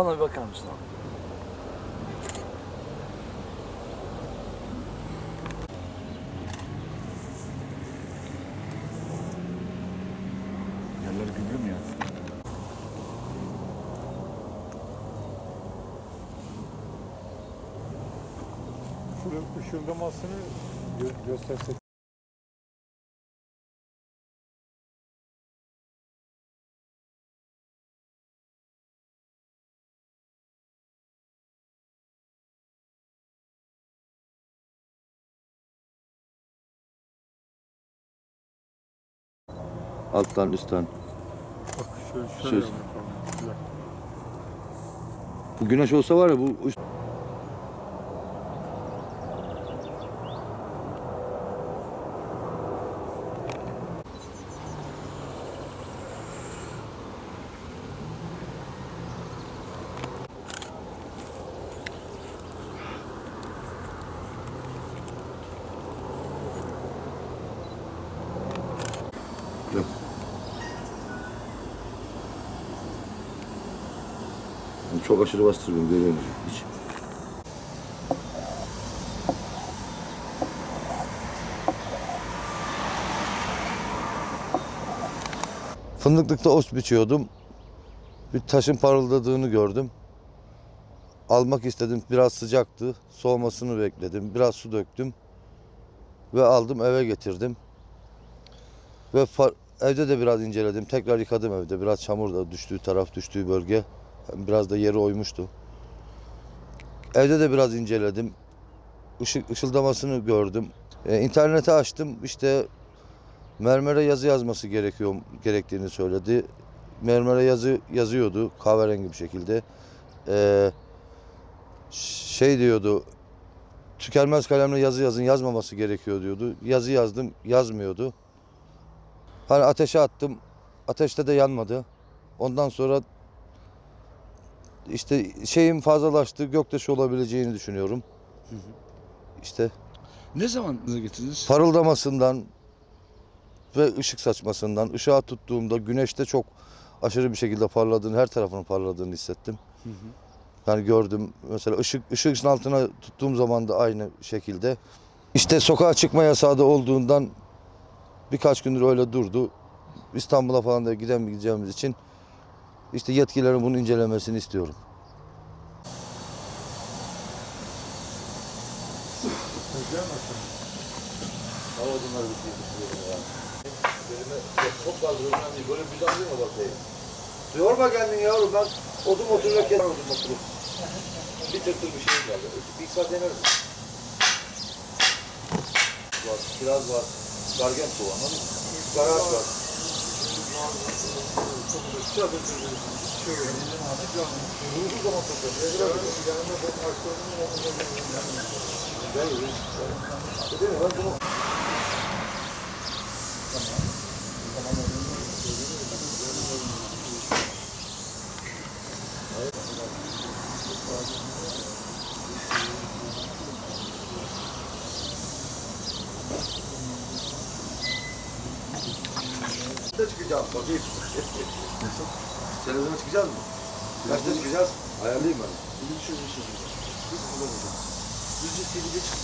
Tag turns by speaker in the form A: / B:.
A: Bana bir bakar mısın abi?
B: Yerler gübrü mü ya?
C: Şunun ışıldamasını gö- göstersek.
D: Alttan üstten.
C: Bak şöyle,
D: Şöyle.
C: Bir dakika.
D: Bu güneş olsa var ya bu üst- Yani Çok aşırı bastırıyorum görüyor musun? Hiç. Fındıklıkta os biçiyordum. Bir taşın parıldadığını gördüm. Almak istedim. Biraz sıcaktı. Soğumasını bekledim. Biraz su döktüm. Ve aldım eve getirdim. Ve evde de biraz inceledim. Tekrar yıkadım evde. Biraz çamur da düştüğü taraf, düştüğü bölge. Biraz da yeri oymuştu. Evde de biraz inceledim. Işık, ışıldamasını gördüm. E, internete açtım. İşte mermere yazı yazması gerekiyor gerektiğini söyledi. Mermere yazı yazıyordu kahverengi bir şekilde. E, şey diyordu. Tükenmez kalemle yazı yazın yazmaması gerekiyor diyordu. Yazı yazdım yazmıyordu. Hani ateşe attım. Ateşte de yanmadı. Ondan sonra işte şeyim fazlalaştı. Göktaşı olabileceğini düşünüyorum. İşte
B: Ne zaman getirdiniz?
D: parıldamasından ve ışık saçmasından, ışığa tuttuğumda güneşte çok aşırı bir şekilde parladığını, her tarafının parladığını hissettim. Yani gördüm mesela ışık ışığın altına tuttuğum zaman da aynı şekilde. İşte sokağa çıkma yasağı da olduğundan birkaç gündür öyle durdu. İstanbul'a falan da giden gideceğimiz için işte yetkililerin bunu incelemesini istiyorum. Hava bunları bir şey düşünüyorum ya. Elime çok değil. Böyle bir damlıyor mu bakayım? Yorma kendini yavrum ben odum otururken odum oturup. Bir tırtır bir şey geldi. Bir saat yener mi? Var, kiraz var, gargen soğan, anladın mı? Garaj var. Ruhu zaman mi? Ben bunu Kaçta çıkacağız bakayım. Televizyona çıkacağız mı? Kaçta çıkacağız? Ayarlayayım ben. Yüzde TV'de çıkacağız.